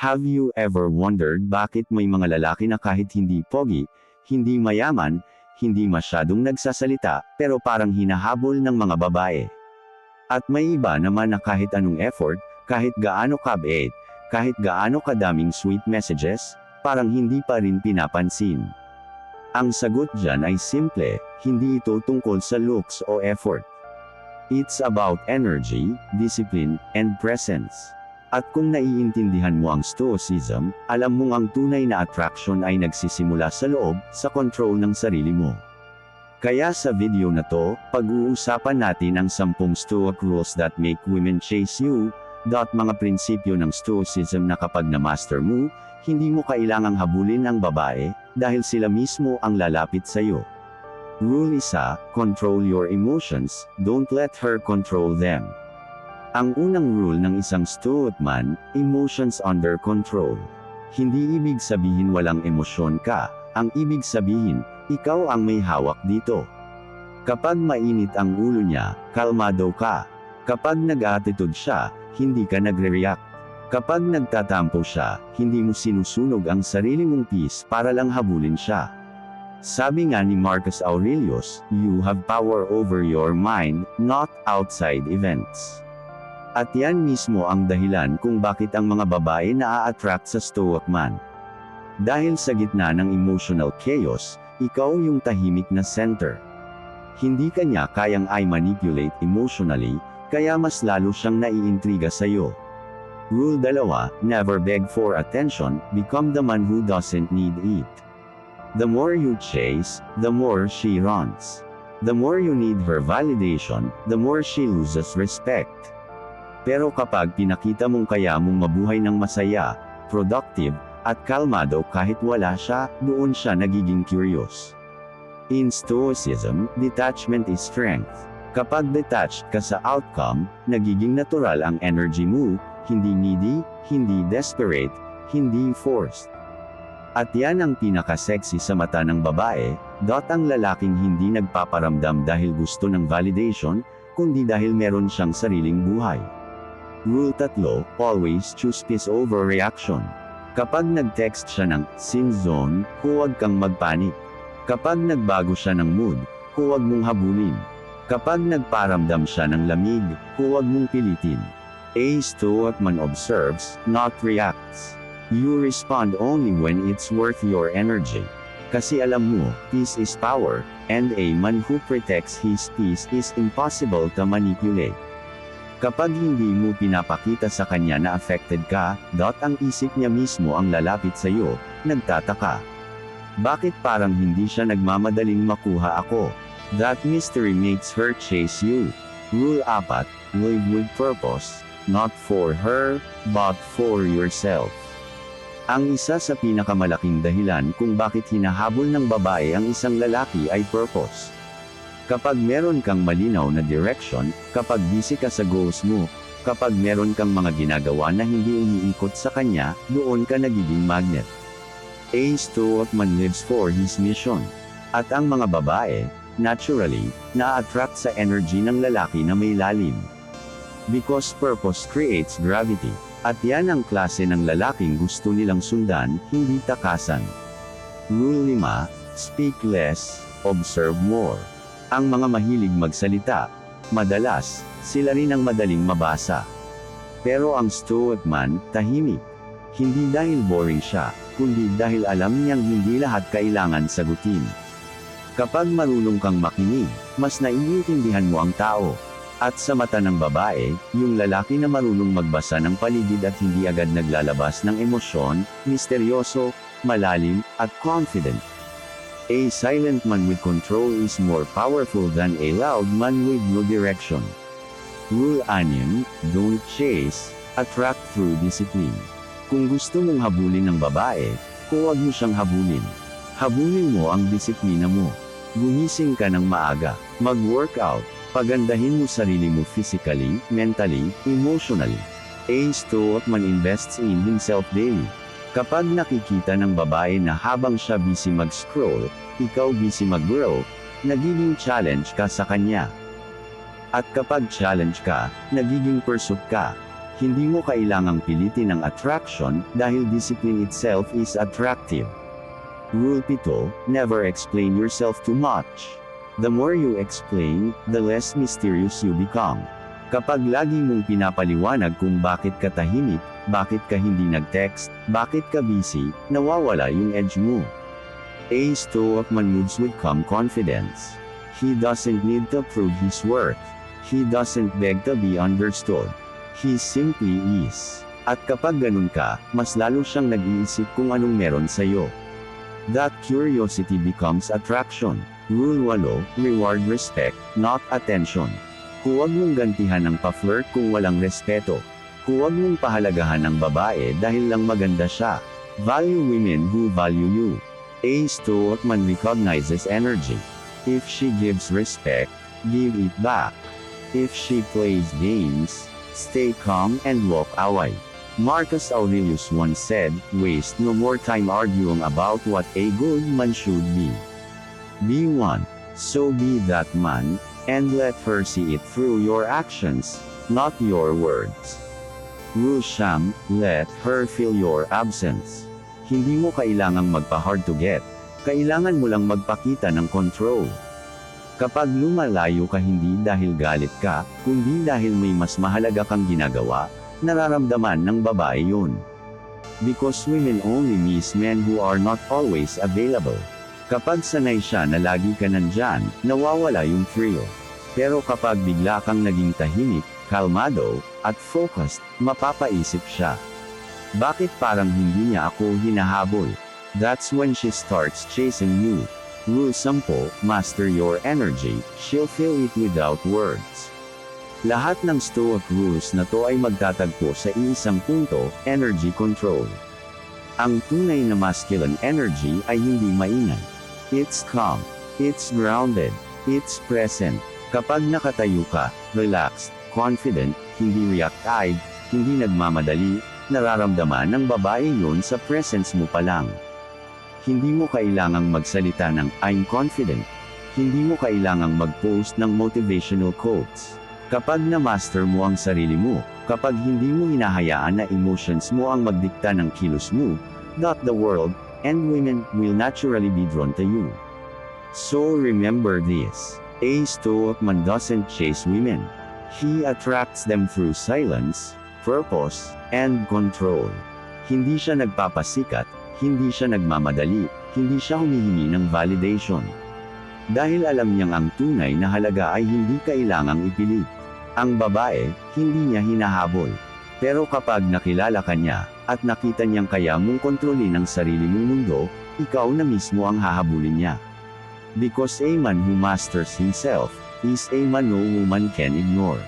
Have you ever wondered bakit may mga lalaki na kahit hindi pogi, hindi mayaman, hindi masyadong nagsasalita, pero parang hinahabol ng mga babae? At may iba naman na kahit anong effort, kahit gaano kabait, kahit gaano kadaming sweet messages, parang hindi pa rin pinapansin. Ang sagot dyan ay simple, hindi ito tungkol sa looks o effort. It's about energy, discipline, and presence. At kung naiintindihan mo ang stoicism, alam mong ang tunay na attraction ay nagsisimula sa loob, sa control ng sarili mo. Kaya sa video na to, pag-uusapan natin ang 10 stoic rules that make women chase you, dot mga prinsipyo ng stoicism na kapag na-master mo, hindi mo kailangang habulin ang babae, dahil sila mismo ang lalapit sa iyo. Rule 1, control your emotions, don't let her control them. Ang unang rule ng isang stoic man, emotions under control. Hindi ibig sabihin walang emosyon ka, ang ibig sabihin, ikaw ang may hawak dito. Kapag mainit ang ulo niya, kalmado ka. Kapag nag-attitude siya, hindi ka nagre-react. Kapag nagtatampo siya, hindi mo sinusunog ang sarili mong peace para lang habulin siya. Sabi nga ni Marcus Aurelius, you have power over your mind, not outside events. At yan mismo ang dahilan kung bakit ang mga babae naa-attract sa stoic man. Dahil sa gitna ng emotional chaos, ikaw yung tahimik na center. Hindi kanya kayang I manipulate emotionally, kaya mas lalo siyang naiintriga sa'yo. Rule 2, never beg for attention, become the man who doesn't need it. The more you chase, the more she runs. The more you need her validation, the more she loses respect. Pero kapag pinakita mong kaya mong mabuhay ng masaya, productive, at kalmado kahit wala siya, doon siya nagiging curious. In Stoicism, detachment is strength. Kapag detached ka sa outcome, nagiging natural ang energy mo, hindi needy, hindi desperate, hindi forced. At yan ang pinaka-sexy sa mata ng babae, dot ang lalaking hindi nagpaparamdam dahil gusto ng validation, kundi dahil meron siyang sariling buhay. Rule 3, always choose peace over reaction. Kapag nag-text siya ng sin zone, huwag kang magpanik. Kapag nagbago siya ng mood, huwag mong habulin. Kapag nagparamdam siya ng lamig, huwag mong pilitin. A stoic man observes, not reacts. You respond only when it's worth your energy. Kasi alam mo, peace is power, and a man who protects his peace is impossible to manipulate. Kapag hindi mo pinapakita sa kanya na affected ka, dot ang isip niya mismo ang lalapit sa iyo, nagtataka. Bakit parang hindi siya nagmamadaling makuha ako? That mystery makes her chase you. Rule 4, live with purpose, not for her, but for yourself. Ang isa sa pinakamalaking dahilan kung bakit hinahabol ng babae ang isang lalaki ay purpose. Kapag meron kang malinaw na direction, kapag busy ka sa goals mo, kapag meron kang mga ginagawa na hindi umiikot sa kanya, doon ka nagiging magnet. A stoic man lives for his mission. At ang mga babae, naturally, na-attract sa energy ng lalaki na may lalim. Because purpose creates gravity. At yan ang klase ng lalaking gusto nilang sundan, hindi takasan. Rule 5, speak less, observe more. Ang mga mahilig magsalita, madalas, sila rin ang madaling mabasa. Pero ang stoic man, tahimik. Hindi dahil boring siya, kundi dahil alam niyang hindi lahat kailangan sagutin. Kapag marunong kang makinig, mas naiintindihan mo ang tao. At sa mata ng babae, yung lalaki na marunong magbasa ng paligid at hindi agad naglalabas ng emosyon, misteryoso, malalim, at confident. A silent man with control is more powerful than a loud man with no direction. Rule Onion, don't chase, attract through discipline. Kung gusto mong habulin ng babae, huwag mo siyang habulin. Habulin mo ang disiplina mo. Gumising ka ng maaga, mag-workout, pagandahin mo sarili mo physically, mentally, emotionally. A stoic man invests in himself daily. Kapag nakikita ng babae na habang siya busy mag-scroll, ikaw busy mag-grow, nagiging challenge ka sa kanya. At kapag challenge ka, nagiging pursuit ka. Hindi mo kailangang pilitin ang attraction dahil discipline itself is attractive. Rule 7, never explain yourself too much. The more you explain, the less mysterious you become. Kapag lagi mong pinapaliwanag kung bakit ka tahimik, bakit ka hindi nag-text, bakit ka busy, nawawala yung edge mo. A stoic-man moves with calm confidence. He doesn't need to prove his worth. He doesn't beg to be understood. He simply is. At kapag ganun ka, mas lalo siyang nag-iisip kung anong meron sa'yo. That curiosity becomes attraction. Rule 8, reward respect, not attention. Huwag mong gantihan ng pa-flirt kung walang respeto. Huwag mong pahalagahan ng babae dahil lang maganda siya. Value women who value you. A stoic man recognizes energy. If she gives respect, give it back. If she plays games, stay calm and walk away. Marcus Aurelius once said, waste no more time arguing about what a good man should be. Be one, so be that man, and let her see it through your actions, not your words. Rule Sham, let her feel your absence. Hindi mo kailangang magpa-hard to get, kailangan mo lang magpakita ng control. Kapag lumalayo ka hindi dahil galit ka, kundi dahil may mas mahalaga kang ginagawa, nararamdaman ng babae yun. Because women only miss men who are not always available. Kapag sanay siya na lagi ka nandyan, nawawala yung thrill. Pero kapag bigla kang naging tahimik, kalmado, at focused, mapapaisip siya. Bakit parang hindi niya ako hinahabol? That's when she starts chasing you. Rule 10, master your energy, she'll feel it without words. Lahat ng Stoic rules na to ay magtatagpo sa iisang punto, energy control. Ang tunay na masculine energy ay hindi maingay. It's calm. It's grounded. It's present. Kapag nakatayo ka, relaxed, confident, hindi reactive, hindi nagmamadali, nararamdaman ng babae yun sa presence mo pa lang. Hindi mo kailangang magsalita ng I'm confident. Hindi mo kailangang mag-post ng motivational quotes. Kapag na-master mo ang sarili mo, kapag hindi mo hinahayaan na emotions mo ang magdikta ng kilos mo, not the world, and women will naturally be drawn to you. So remember this. A stoic man doesn't chase women. He attracts them through silence, purpose, and control. Hindi siya nagpapasikat, hindi siya nagmamadali, hindi siya humihingi ng validation. Dahil alam niyang ang tunay na halaga ay hindi kailangang ipilit. Ang babae, hindi niya hinahabol. Pero kapag nakilala ka niya, at nakita niyang kaya mong kontrolin ang sarili mong mundo, ikaw na mismo ang hahabulin niya. Because a man who masters himself, is a man no woman can ignore.